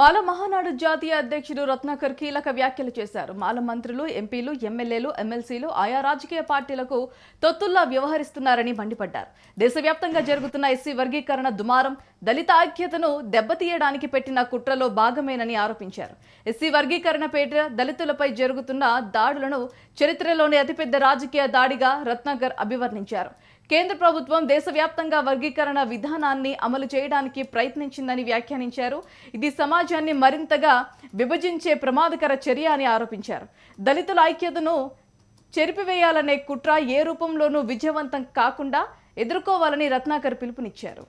మాల మహానాడు జాతీయ అధ్యక్షుడు రత్నాకర్ కీలక వ్యాఖ్యలు చేశారు. మాల మంత్రులు ఎంపీలు ఎమ్మెల్యేలు ఎమ్మెల్సీలు ఆయా రాజకీయ పార్టీలకు తొత్తుల్లా వ్యవహరిస్తున్నారని మండిపడ్డారు. దేశవ్యాప్తంగా జరుగుతున్న ఎస్సీ వర్గీకరణ దుమారం దళిత ఐక్యతను దెబ్బతీయడానికి పెట్టిన కుట్రలో భాగమేనని ఆరోపించారు. ఎస్సీ వర్గీకరణ పేట దళితులపై జరుగుతున్న దాడులను చరిత్రలోని అతిపెద్ద రాజకీయ దాడిగా రత్నాకర్ అభివర్ణించారు. కేంద్ర ప్రభుత్వం దేశవ్యాప్తంగా వర్గీకరణ విధానాన్ని అమలు చేయడానికి ప్రయత్నించిందని వ్యాఖ్యానించారు. ఇది సమాజాన్ని మరింతగా విభజించే ప్రమాదకర చర్య అని ఆరోపించారు. దళితుల ఐక్యతను చెరిపివేయాలనే కుట్ర ఏ రూపంలోనూ విజయవంతం కాకుండా ఎదుర్కోవాలని రత్నాకర్ పిలుపునిచ్చారు.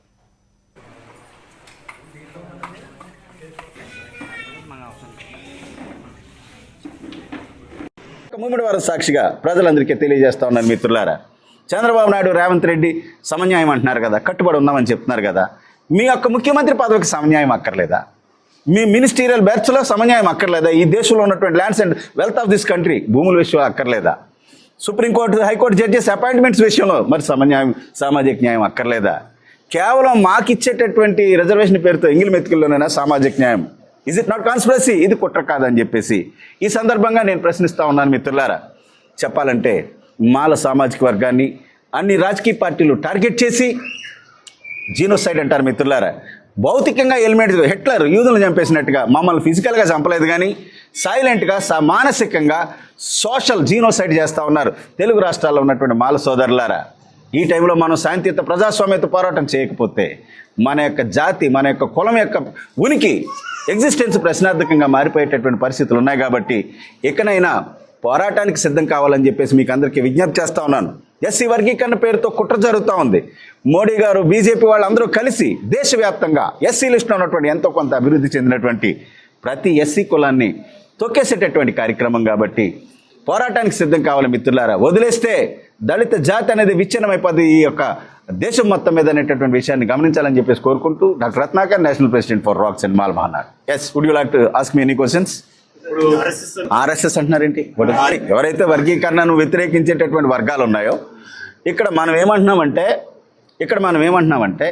ముమ్మడి వారం సాక్షిగా ప్రజలందరికీ తెలియజేస్తా ఉన్నాను మిత్రులారా. చంద్రబాబు నాయుడు రేవంత్ రెడ్డి సమన్యాయం అంటున్నారు కదా కట్టుబడి ఉన్నామని చెప్తున్నారు కదా మీ యొక్క ముఖ్యమంత్రి పదవికి సమన్యాయం అక్కర్లేదా? మీ మినిస్టీరియల్ బెర్త్స్లో సమన్యాయం అక్కర్లేదా? ఈ దేశంలో ఉన్నటువంటి lands and wealth of this country భూముల విషయంలో అక్కర్లేదా? సుప్రీంకోర్టు హైకోర్టు జడ్జెస్ అపాయింట్మెంట్స్ విషయంలో మరి సమన్యాయం సామాజిక న్యాయం అక్కర్లేదా? కేవలం మాకిచ్చేటటువంటి రిజర్వేషన్ పేరుతో ఎంగిల్ మెతుకుల్లోనైనా సామాజిక న్యాయం. ఇజ్ ఇట్ నాట్ కాన్స్పిరసీ ఇది కుట్ర కాదని చెప్పేసి ఈ సందర్భంగా నేను ప్రశ్నిస్తూ ఉన్నాను మిత్రులారా. చెప్పాలంటే మాల సామాజిక వర్గాన్ని అన్ని రాజకీయ పార్టీలు టార్గెట్ చేసి జీనోసైడ్ అంటారు మిత్రులారా. భౌతికంగా ఎలిమెంట్ హిట్లర్ యూదులను చంపేసినట్టుగా మమ్మల్ని ఫిజికల్గా చంపలేదు కానీ సైలెంట్గా మానసికంగా సోషల్ జీనోసైడ్ చేస్తూ ఉన్నారు తెలుగు రాష్ట్రాల్లో ఉన్నటువంటి మాల సోదరులారా. ఈ టైంలో మనం శాంతియుత ప్రజాస్వామ్యత పోరాటం చేయకపోతే మన యొక్క జాతి మన యొక్క కులం యొక్క ఉనికి ఎగ్జిస్టెన్స్ ప్రశ్నార్థకంగా మారిపోయేటటువంటి పరిస్థితులు ఉన్నాయి కాబట్టి ఇకనైనా పోరాటానికి సిద్ధం కావాలని చెప్పేసి మీకు అందరికీ విజ్ఞప్తి చేస్తా ఉన్నాను. ఎస్సీ వర్గీకరణ పేరుతో కుట్ర జరుగుతూ ఉంది. మోడీ గారు బీజేపీ వాళ్ళందరూ కలిసి దేశవ్యాప్తంగా ఎస్సీ లిస్టులో ఉన్నటువంటి ఎంతో కొంత అభివృద్ధి చెందినటువంటి ప్రతి ఎస్సీ కులాన్ని తొక్కేసేటటువంటి కార్యక్రమం కాబట్టి పోరాటానికి సిద్ధం కావాలి మిత్రులారా. వదిలేస్తే దళిత జాతి అనేది విచ్ఛిన్నమైపోద్ది ఈ యొక్క దేశం మొత్తం మీద అనేటటువంటి విషయాన్ని గమనించాలని చెప్పేసి కోరుకుంటూ doctor Ratnakar national president for racks and mall Mahanad. Yes would you like to ask me any questions RSS అంటున్నారేంటి? ఎవరైతే వర్గీకరణను వ్యతిరేకించేటటువంటి వర్గాలు ఉన్నాయో ఇక్కడ మనం ఏమంటున్నామంటే ఇక్కడ మనం ఏమంటున్నామంటే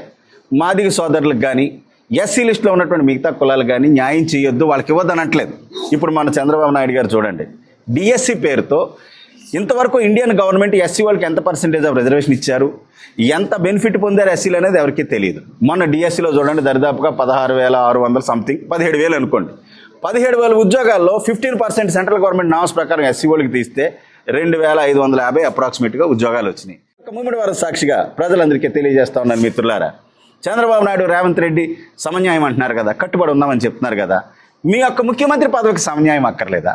మాదిగ సోదరులకు కానీ ఎస్సీ లిస్టులో ఉన్నటువంటి మిగతా కులాలు కానీ న్యాయం చేయొద్దు వాళ్ళకి ఇవ్వద్దు అనట్లేదు ఇప్పుడు మన చంద్రబాబు నాయుడు గారు చూడండి. డిఎస్సి పేరుతో ఇంతవరకు ఇండియన్ గవర్నమెంట్ ఎస్సీ వాళ్ళకి ఎంత పర్సెంటేజ్ ఆఫ్ రిజర్వేషన్ ఇచ్చారు? ఎంత బెనిఫిట్ పొందారు ఎస్సీలు అనేది ఎవరికీ తెలియదు. మొన్న డిఎస్సిలో చూడండి దరిదాపుగా పదహారు వేల ఆరు వందల సంథింగ్ పదిహేడు వేలు అనుకోండి. పదిహేడు వేల ఉద్యోగాల్లో fifteen percent central government norms ప్రకారం ఎస్సీ తీస్తే రెండు వేల ఐదు వందల యాభై అప్రాక్సిమేట్గా ఉద్యోగాలు వచ్చినాయి. ఒక ముమ్మడి వారు సాక్షిగా ప్రజలందరికీ తెలియజేస్తా ఉన్నారు మిత్రులారా. చంద్రబాబు నాయుడు రేవంత్ రెడ్డి సమన్యాయం అంటున్నారు కదా కట్టుబడి ఉందామని చెప్తున్నారు కదా. మీ యొక్క ముఖ్యమంత్రి పదవికి సమన్యాయం అక్కర్లేదా?